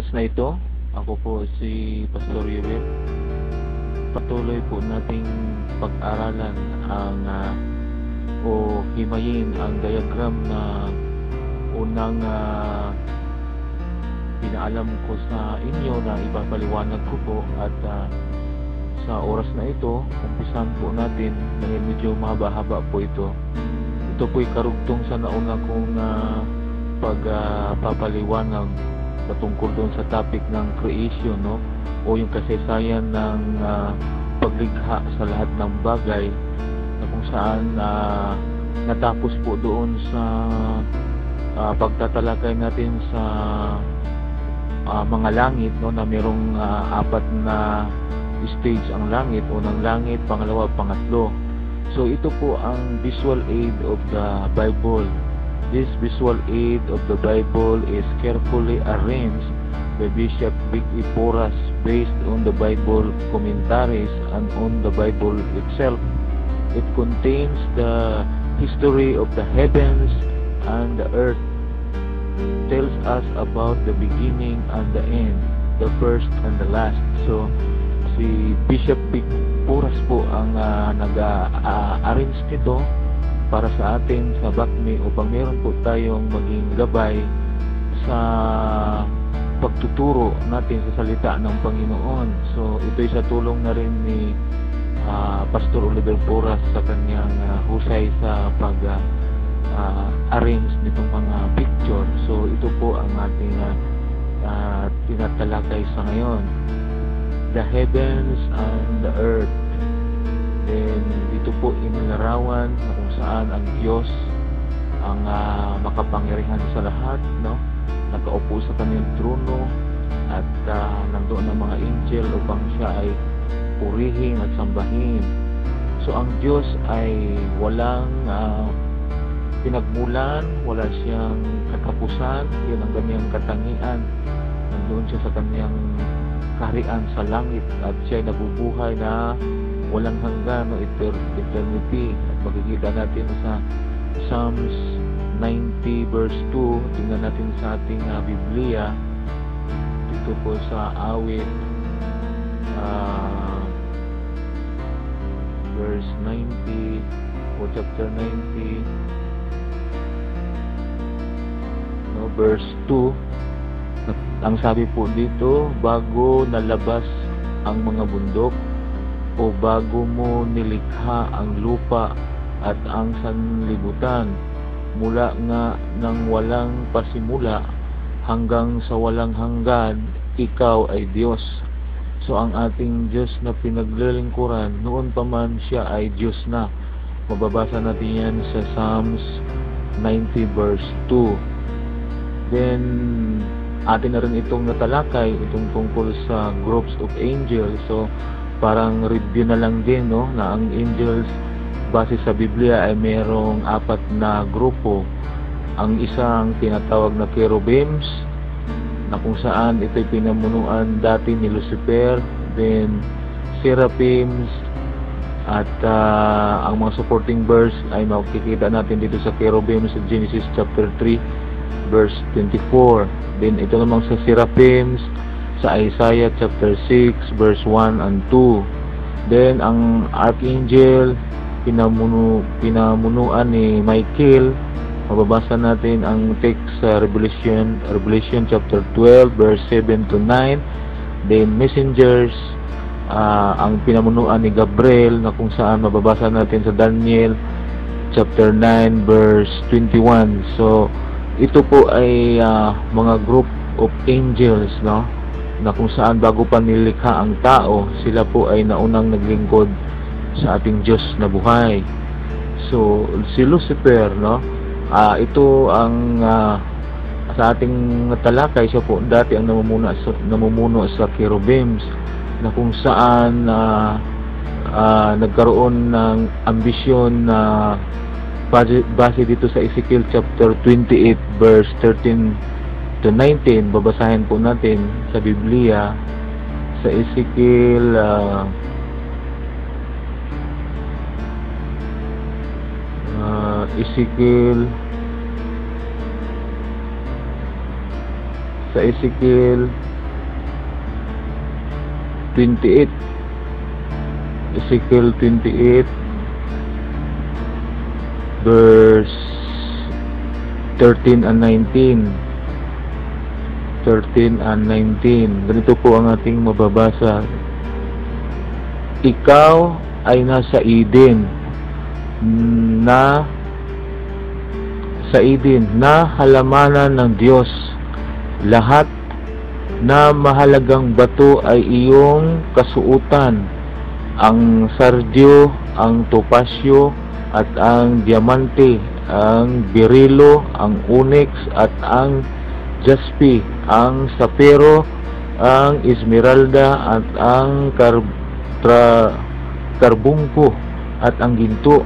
oras na ito, ako po si Pastor Yubel. Patuloy po nating pag-aralan ang ah, o himayin ang diagram na unang ah, pinaalam ko sa inyo na ipapaliwanag ko po at ah, sa oras na ito, umpisan po natin dahil medyo mahaba-haba po ito. Ito po'y karugtong sa nauna kong uh, pagpapaliwanag patungkol doon sa topic ng creation, no? O yung kasaysayan ng ah, paglikha sa lahat ng bagay na kung saan ah, natapos po doon sa ah, pagtatalakay natin sa ah, mga langit, no? Na merong ah, apat na stage ang langit, unang langit, pangalawa, pangatlo. So ito po ang visual aid of the Bible. This visual aid of the Bible is carefully arranged by Bishop Vic. Porras based on the Bible commentaries and on the Bible itself. It contains the history of the heavens and the earth, tells us about the beginning and the end, the first and the last. So, si Bishop Vic Puras po ang uh, nag-arrange nito para sa atin sa BACMI upang meron po tayong maging gabay sa pagtuturo natin sa salita ng Panginoon. So ito'y sa tulong na rin ni uh, Pastor Oliver Puras sa kanyang uh, husay sa pag uh, arrange nitong mga picture. So ito po ang ating uh, tinatalakay sa ngayon the heavens and the earth. Then, dito po inilarawan na kung saan ang Diyos ang uh, makapangyarihan sa lahat, no? Nakaupo sa kanyang trono at uh, nandoon ang mga angel upang siya ay purihin at sambahin. So, ang Diyos ay walang uh, pinagmulan, wala siyang katapusan, yun ang kanyang katangian. Nandoon siya sa kanyang kaharian sa langit at siya ay nabubuhay na walang hanggan no eternity. At makikita natin sa Psalms 90 verse 2 tingnan natin sa ating uh, Biblia. Dito po sa awit uh, verse 90 o chapter 90 no, verse 2 ang sabi po dito, bago nalabas ang mga bundok o bago mo nilikha ang lupa at ang sanlibutan mula nga ng walang pasimula hanggang sa walang hanggan, ikaw ay Diyos. So ang ating Diyos na pinaglilingkuran, noon pa man siya ay Diyos na. Mababasa natin yan sa Psalms 90 verse 2. Then, atin na rin itong natalakay itong tungkol sa groups of angels so parang review na lang din no na ang angels base sa Biblia ay merong apat na grupo. Ang isang tinatawag na cherubims na kung saan ito'y pinamunuan dati ni Lucifer then seraphims at uh, ang mga supporting verse ay makikita natin dito sa cherubims sa Genesis chapter 3 verse 24 Then ito namang sa Seraphims sa Isaiah chapter 6 verse 1 and 2. Then ang archangel pinamuno pinamunuan ni Michael. Mababasa natin ang text sa Revelation Revelation chapter 12 verse 7 to 9. Then messengers uh, ang pinamunuan ni Gabriel na kung saan mababasa natin sa Daniel chapter 9 verse 21. So ito po ay uh, mga group of angels no na kung saan bago pa nilikha ang tao sila po ay naunang naglingkod sa ating Diyos na buhay. So si Lucifer no uh, ito ang uh, sa ating talakay siya po dati ang namumuno sa, namumuno sa cherubims na kung saan uh, uh, nagkaroon ng ambisyon na uh, base, base dito sa Ezekiel chapter 28 verse 13 to 19 babasahin po natin sa Biblia sa Ezekiel uh, uh, Ezekiel sa Ezekiel 28 Ezekiel 28 verse 13 and 19 13 and 19 ganito po ang ating mababasa. Ikaw ay nasa Eden. Na sa Eden. Na halamanan ng Diyos. Lahat na mahalagang bato ay iyong kasuutan ang sardio, ang topasyo at ang diamante ang berilo, ang onyx at ang jaspi ang sapero, ang esmeralda at ang kar tra karbungko at ang ginto.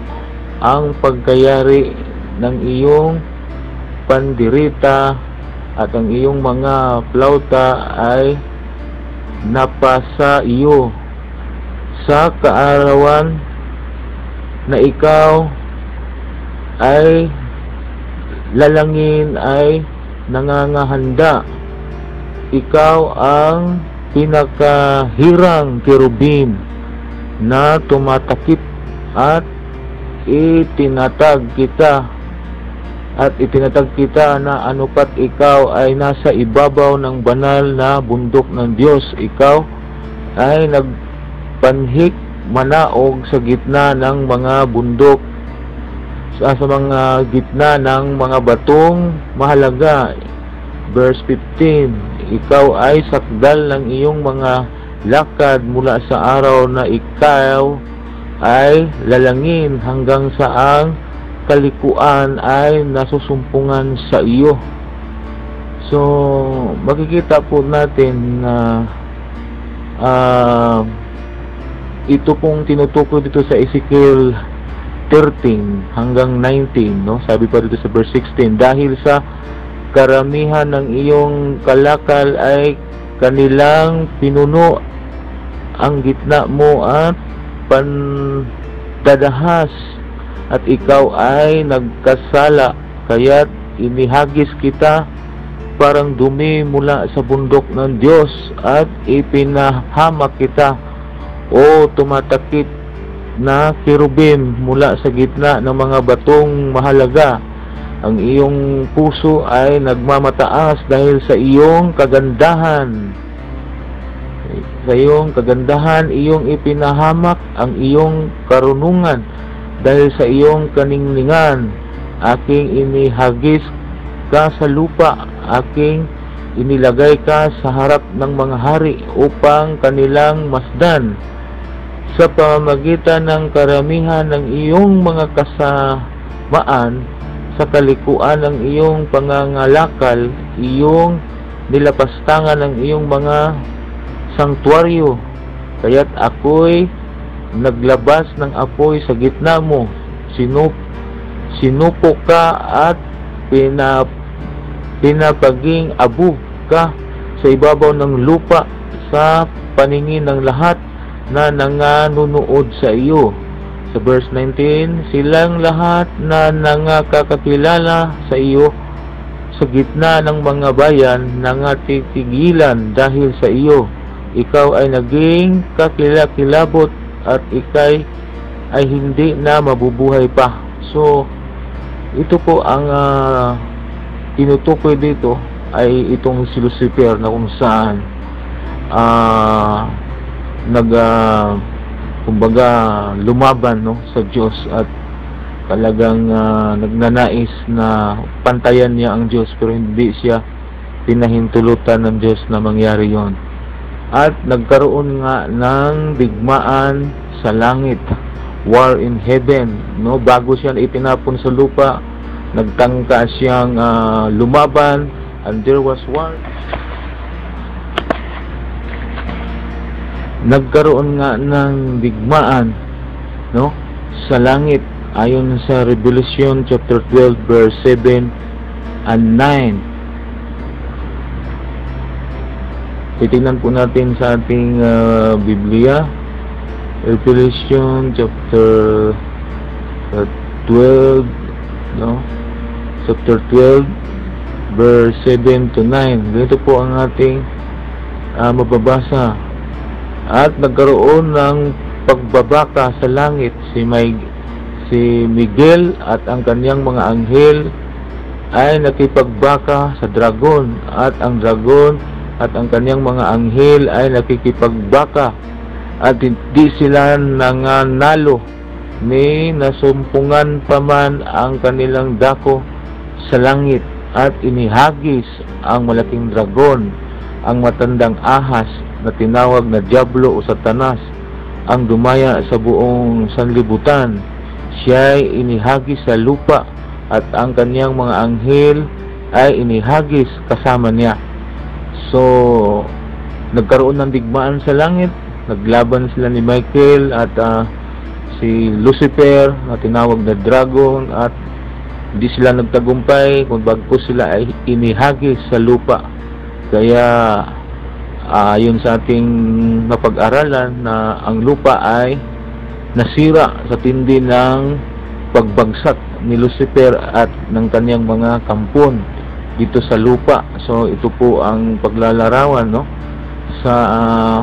Ang pagkayari ng iyong pandirita at ang iyong mga flauta ay napasa iyo. Sa kaarawan na ikaw ay lalangin ay nangangahanda. Ikaw ang pinakahirang kerubim na tumatakip at itinatag kita. At itinatag kita na anupat ikaw ay nasa ibabaw ng banal na bundok ng Diyos. Ikaw ay nagpanhik manaog sa gitna ng mga bundok sa, sa mga gitna ng mga batong mahalaga verse 15 ikaw ay sakdal ng iyong mga lakad mula sa araw na ikaw ay lalangin hanggang sa ang kalikuan ay nasusumpungan sa iyo. So, makikita po natin na uh, ito pong tinutukoy dito sa Ezekiel 13 hanggang 19, no? Sabi pa dito sa verse 16, dahil sa karamihan ng iyong kalakal ay kanilang pinuno ang gitna mo at pandadahas at ikaw ay nagkasala kaya't inihagis kita parang dumi mula sa bundok ng Diyos at ipinahamak kita o tumatakip na kirubim mula sa gitna ng mga batong mahalaga. Ang iyong puso ay nagmamataas dahil sa iyong kagandahan. Sa iyong kagandahan iyong ipinahamak ang iyong karunungan dahil sa iyong kaningningan. Aking inihagis ka sa lupa. Aking inilagay ka sa harap ng mga hari upang kanilang masdan sa pamamagitan ng karamihan ng iyong mga kasamaan sa kalikuan ng iyong pangangalakal iyong nilapastangan ng iyong mga sangtuaryo. Kaya't ako'y naglabas ng apoy sa gitna mo. Sinup sinupo ka at pinap pinapaging abog ka sa ibabaw ng lupa sa paningin ng lahat na nanganunood sa iyo sa verse 19 silang lahat na nangakakakilala sa iyo sa gitna ng mga bayan nangatitigilan dahil sa iyo ikaw ay naging kakilakilabot at ikay ay hindi na mabubuhay pa. So, ito po ang uh, tinutukoy dito ay itong si Lucifer na kung saan uh, nag uh, kumbaga lumaban no sa Diyos at talagang uh, nagnanais na pantayan niya ang Diyos pero hindi siya pinahintulutan ng Diyos na mangyari yon at nagkaroon nga ng digmaan sa langit war in heaven no bago siya itinapon sa lupa nagtangka siyang uh, lumaban and there was war nagkaroon nga ng digmaan no? Sa langit ayon sa Revelation chapter 12 verse 7 and 9 titingnan po natin sa ating uh, Biblia. Revelation chapter uh, 12 no? Chapter 12 verse 7 to 9 ganito po ang ating uh, mababasa at nagkaroon ng pagbabaka sa langit si May si Miguel at ang kanyang mga anghel ay nakipagbaka sa dragon at ang dragon at ang kanyang mga anghel ay nakikipagbaka at hindi sila nanganalo ni nasumpungan pa man ang kanilang dako sa langit at inihagis ang malaking dragon ang matandang ahas na tinawag na Diablo o Satanas ang dumaya sa buong sanlibutan. Siya ay inihagis sa lupa at ang kanyang mga anghel ay inihagis kasama niya. So nagkaroon ng digmaan sa langit naglaban sila ni Michael at uh, si Lucifer na tinawag na dragon at hindi sila nagtagumpay kung bagpo sila ay inihagis sa lupa. Kaya ayon uh, sa ating napag-aralan na ang lupa ay nasira sa tindi ng pagbagsak ni Lucifer at ng kanyang mga kampon dito sa lupa. So ito po ang paglalarawan no? Sa uh,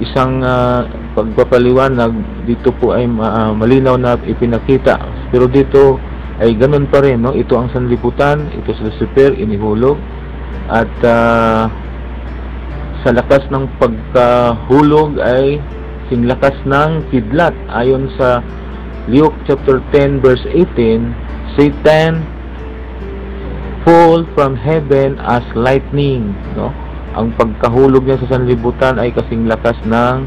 isang uh, pagpapaliwanag dito po ay uh, malinaw na ipinakita. Pero dito ay ganun pa rin no? Ito ang sanlibutan ito si Lucifer inihulog at uh, sa lakas ng pagkahulog ay singlakas ng kidlat ayon sa Luke chapter 10 verse 18 Satan fall from heaven as lightning no ang pagkahulog niya sa sanlibutan ay kasing lakas ng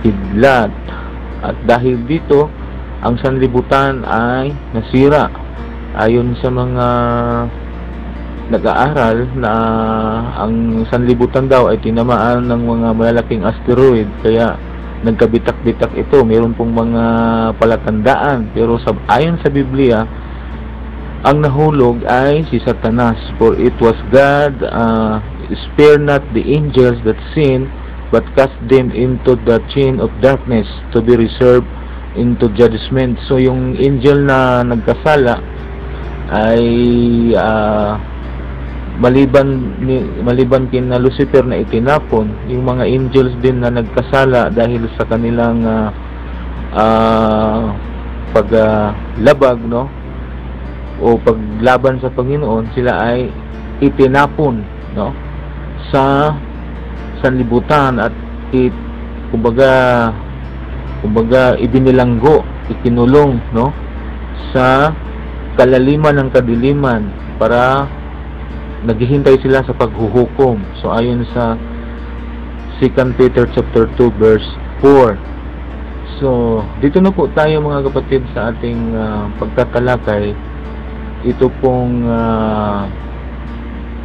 kidlat. At dahil dito, ang sanlibutan ay nasira. Ayon sa mga nag-aaral na ang sanlibutan daw ay tinamaan ng mga malalaking asteroid kaya nagkabitak-bitak ito. Meron pong mga palatandaan pero sa, ayon sa Biblia, ang nahulog ay si Satanas for it was God uh, spare not the angels that sin, but cast them into the chain of darkness to be reserved into judgment. So yung angel na nagkasala ay uh, maliban ni, maliban kina Lucifer na itinapon, yung mga angels din na nagkasala dahil sa kanilang uh, uh, paglabag uh, no o paglaban sa Panginoon, sila ay itinapon, no? sa sanlibutan at it, kumbaga kumbaga ibinilanggo ikinulong no sa kalaliman ng kadiliman para naghihintay sila sa paghuhukom. So ayon sa 2 Peter chapter 2 verse 4 so dito na po tayo mga kapatid sa ating uh, pagtatalakay. Ito pong uh,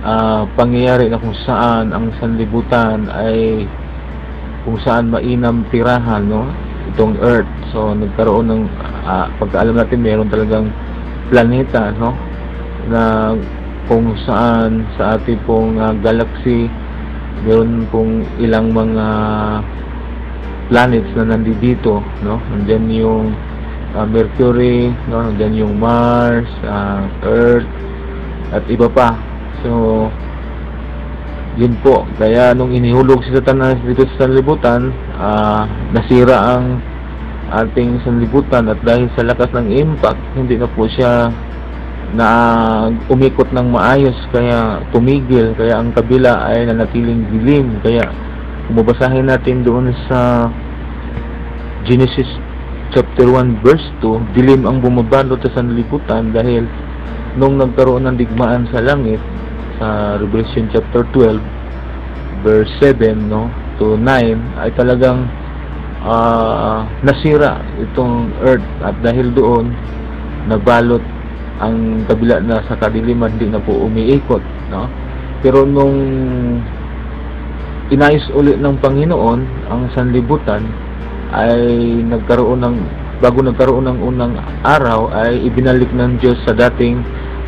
uh, pangyayari na kung saan ang sanlibutan ay kung saan mainam tirahan no? Itong earth. So nagkaroon ng uh, pagkaalam natin meron talagang planeta no? Na kung saan sa ating pong uh, galaxy meron pong ilang mga planets na nandito no? Nandiyan yung uh, Mercury no? Nandiyan yung Mars uh, Earth at iba pa. So, yun po. Kaya nung inihulog si Satanas dito sa sanlibutan, uh, nasira ang ating sanlibutan at dahil sa lakas ng impact, hindi na po siya na umikot ng maayos kaya tumigil kaya ang kabila ay nanatiling dilim. Kaya kumubasahin natin doon sa Genesis chapter 1 verse 2 dilim ang bumabalot sa sanlibutan dahil nung nagkaroon ng digmaan sa langit sa Revelation chapter 12 verse 7 no to 9 ay talagang uh, nasira itong earth. At dahil doon nabalot ang kabila na sa kadiliman hindi na po umiikot no? Pero nung inayos ulit ng Panginoon ang sanlibutan ay nagkaroon ng bago nagkaroon ng unang araw ay ibinalik ng Diyos sa dating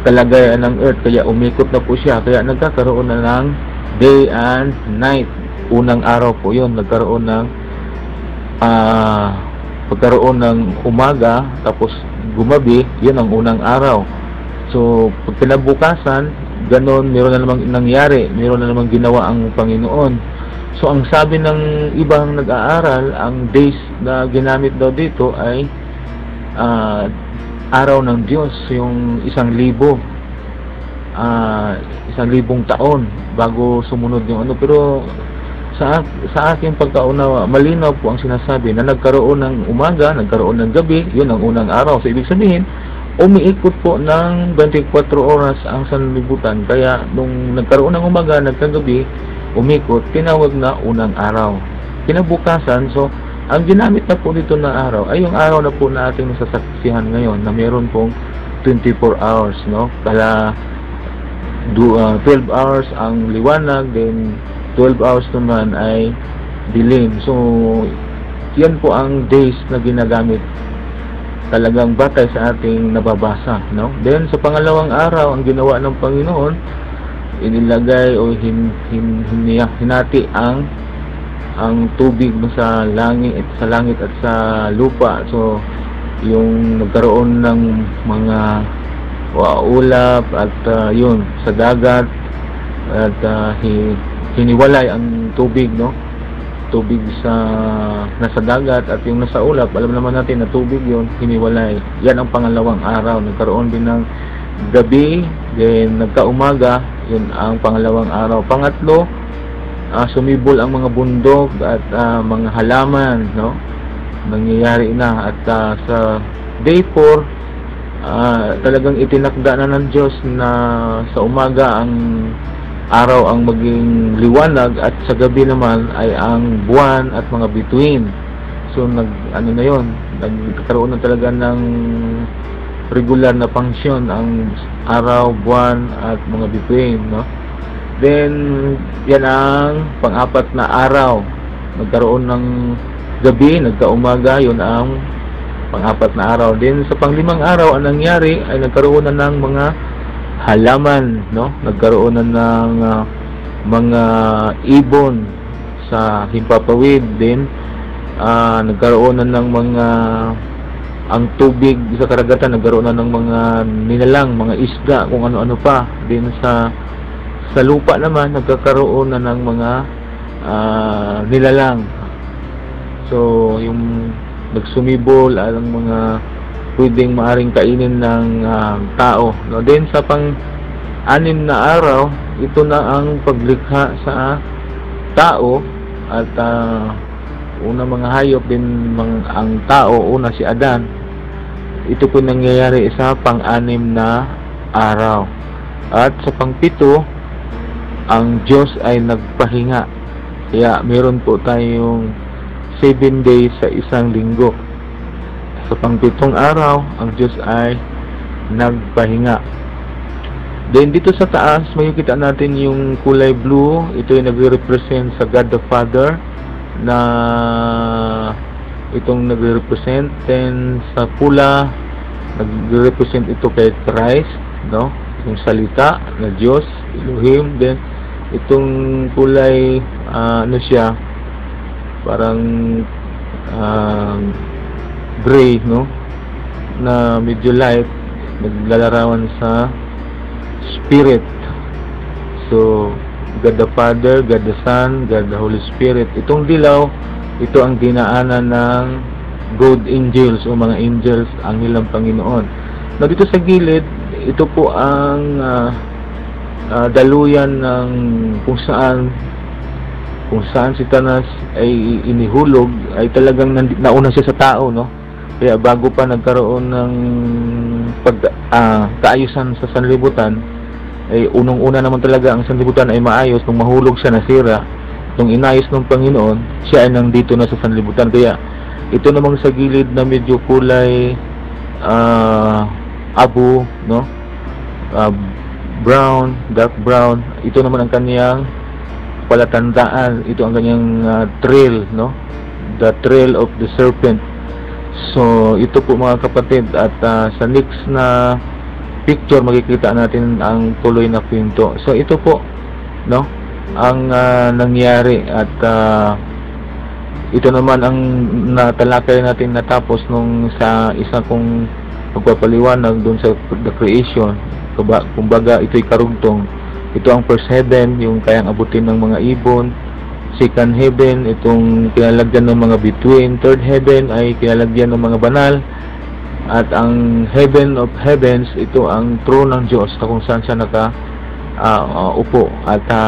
kalagayan ng earth. Kaya umikot na po siya. Kaya nagkakaroon na ng day and night. Unang araw po yon nagkaroon ng uh, pagkaroon ng umaga tapos gumabi yun ang unang araw so pag pinabukasan ganon meron na namang nangyari meron na namang ginawa ang Panginoon So ang sabi ng ibang nag-aaral, ang days na ginamit daw dito ay ah, araw ng Diyos, yung isang libo. ah, isang libong taon bago sumunod yung ano. Pero sa, sa aking pagkaunawa, malinaw po ang sinasabi na nagkaroon ng umaga, nagkaroon ng gabi, yun ang unang araw. So ibig sabihin, umiikot po ng 24 oras ang sanlibutan. Kaya nung nagkaroon ng umaga, nagkagabi, umikot, tinawag na unang araw. Kinabukasan, so ang ginamit na po dito na araw ay yung araw na po na ating nasasaksihan ngayon na meron pong 24 hours, no? Kala do, uh, 12 hours ang liwanag, then 12 hours naman ay dilim. So, yan po ang days na ginagamit talagang batay sa ating nababasa, no? Then sa pangalawang araw, ang ginawa ng Panginoon, inilagay o hin, hin, hin, hinati ang ang tubig sa langit at sa langit at sa lupa. So, yung nagkaroon ng mga ulap at ah, yun sa dagat at hi, hiniwalay ang tubig, no? tubig sa nasa dagat at yung nasa ulap, alam naman natin na tubig yun, hiniwalay. Yan ang pangalawang araw. Nagkaroon din ng gabi, then nagkaumaga, yun ang pangalawang araw. Pangatlo, ah, sumibol ang mga bundok at ah, mga halaman, no? Nangyayari na at ah, sa day 4, ah, talagang itinakda na ng Diyos na sa umaga ang araw ang maging liwanag at sa gabi naman ay ang buwan at mga bituin. So nag ano na 'yon, nagkaroon na talaga ng regular na function ang araw, buwan at mga bituin, no? Then yan ang pang-apat na araw. Nagkaroon ng gabi, nagkaumaga, 'yon ang pang-apat na araw. Then sa panglimang araw ang nangyari ay nagkaroon na ng mga halaman, no? Nagkaroon na ng ah, mga ibon sa himpapawid din. ah, nagkaroon na ng mga ang tubig sa karagatan nagkaroon na ng mga nilalang, mga isda, kung ano-ano pa. Din sa sa lupa naman nagkakaroon na ng mga ah, nilalang. So, yung nagsumibol ang mga pwedeng maaring kainin ng ah, tao. No? Then sa pang anim na araw, ito na ang paglikha sa tao at ah, una mga hayop din mga, ang tao, una si Adan. Ito po nangyayari sa pang-anim na araw. At sa pangpito, ang Diyos ay nagpahinga. Kaya meron po tayong 7 days sa isang linggo. Sa pangpitong araw, ang Diyos ay nagpahinga. Then dito sa taas, makikita natin yung kulay blue. Ito ay nagre-represent sa God the Father na itong nagre-represent. Then sa pula, nagre-represent ito kay Christ, no? Yung salita na Diyos, Elohim. Then itong kulay, ah, ano siya, parang ah, gray, no? Na medyo light, naglalarawan sa Spirit. So, God the Father, God the Son, God the Holy Spirit. Itong dilaw, ito ang dinaanan ng good angels o mga angels ang nilang Panginoon. Na dito sa gilid, ito po ang ah, ah, daluyan ng kung saan kung saan si Tanas ay inihulog ay talagang nauna siya sa tao no kaya bago pa nagkaroon ng pag ah, kaayusan sa sanlibutan ay unong-una naman talaga ang sanlibutan ay maayos nung mahulog siya nasira. Nung inayos ng Panginoon siya ay nandito na sa sanlibutan. Kaya ito namang sa gilid na medyo kulay ah, abo no? Ah, brown dark brown. Ito naman ang kaniyang palatandaan. Ito ang kanyang ah, trail no? The trail of the serpent so ito po mga kapatid at ah, sa next na picture makikita natin ang tuloy na kwento. So ito po no ang ah, nangyari at ah, ito naman ang natalakay natin natapos nung sa isa kong pagpapaliwanag doon sa the creation. Kumbaga ito'y karugtong. Ito ang first heaven yung kayang abutin ng mga ibon second heaven, itong kinalagyan ng mga between. Third heaven ay kinalagyan ng mga banal. At ang heaven of heavens, ito ang throne ng Diyos na kung saan siya naka ah, ah, upo. At ah,